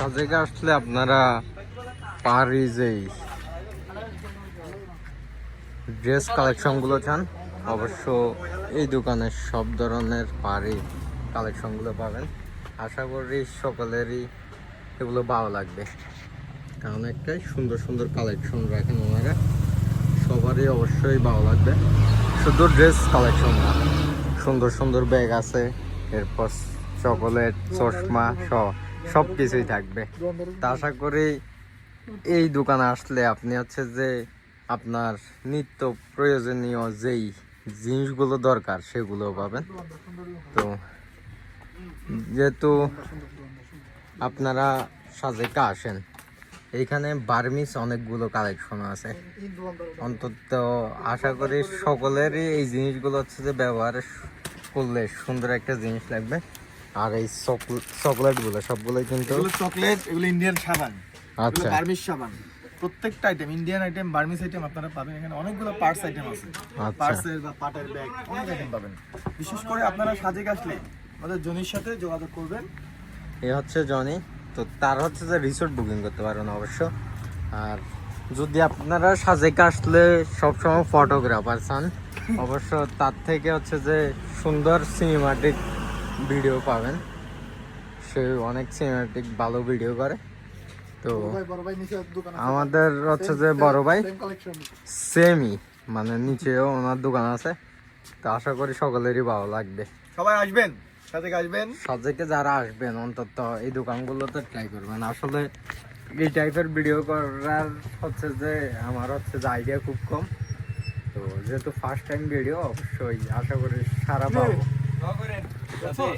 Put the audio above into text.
সাজেকে আসলে আপনারা পারি যেই ড্রেস কালেকশনগুলো চান, অবশ্য এই দোকানে সব ধরনের পারি কালেকশনগুলো পাবেন। আশা করি সকলেরই এগুলো ভালো লাগবে। কারণ একটাই, সুন্দর সুন্দর কালেকশন রাখেন ওনারা। সবারই অবশ্যই ভালো লাগবে। শুধু ড্রেস কালেকশন না, সুন্দর সুন্দর ব্যাগ আছে, এরপর চকোলেট, চশমা সব সব কিছুই থাকবে। তা আশা করি এই দোকানে আসলে আপনি হচ্ছে যে আপনার নিত্য প্রয়োজনীয় যেই জিনিসগুলো দরকার সেগুলো পাবেন। তো যেহেতু আপনারা সাজেকা আসেন এইখানে বার্মিস অনেকগুলো কালেকশন আছে। অন্তত আশা করি সকলেরই এই জিনিসগুলো হচ্ছে যে ব্যবহার করলে সুন্দর একটা জিনিস লাগবে। আর এই চকলেটগুলো সবগুলোই কিন্তু এগুলো চকলেট এগুলো ইন্ডিয়ান সাবান। আচ্ছা। বার্মিস সাবান। প্রত্যেকটা item Indian item Burmese item আপনারা পাবেন। এখানে অনেকগুলো পার্টস আইটেম আছে। আচ্ছা। পার্সের বা পাটের ব্যাগ অনেক আইটেম পাবেন। বিশেষ করে আপনারা সাজেক আসলে আমাদের জনির সাথে যোগাযোগ করবেন। এ হচ্ছে জনি। তো তার হচ্ছে যে রিসোর্ট বুকিং করতে পারেন অবশ্য। আর যদি আপনারা সাজেকে আসলে সবসময় ফটোগ্রাফার চান অবশ্য তার থেকে হচ্ছে যে সুন্দর সিনেমাটিক ভিডিও পাবেন। সে অনেক সিনেমাটিক ভালো ভিডিও করে। তো বড় ভাই নিচে দোকান আমাদের হচ্ছে যে বড় ভাই সেমই মানে নিচেও ওনার দোকান আছে। তো আশা করি সকলেরই ভালো লাগবে। সবাই আসবেন? সাজেক আসবেন? সাজেকে যারা আসবেন অন্তত এই দোকানগুলোতে ট্রাই করবেন। আসলে এই টাইপের ভিডিও করার হচ্ছে যে আমার হচ্ছে যে আইডিয়া খুব কম। তো যেহেতু ফার্স্ট টাইম ভিডিও অবশ্যই আশা করি সারা পাবো।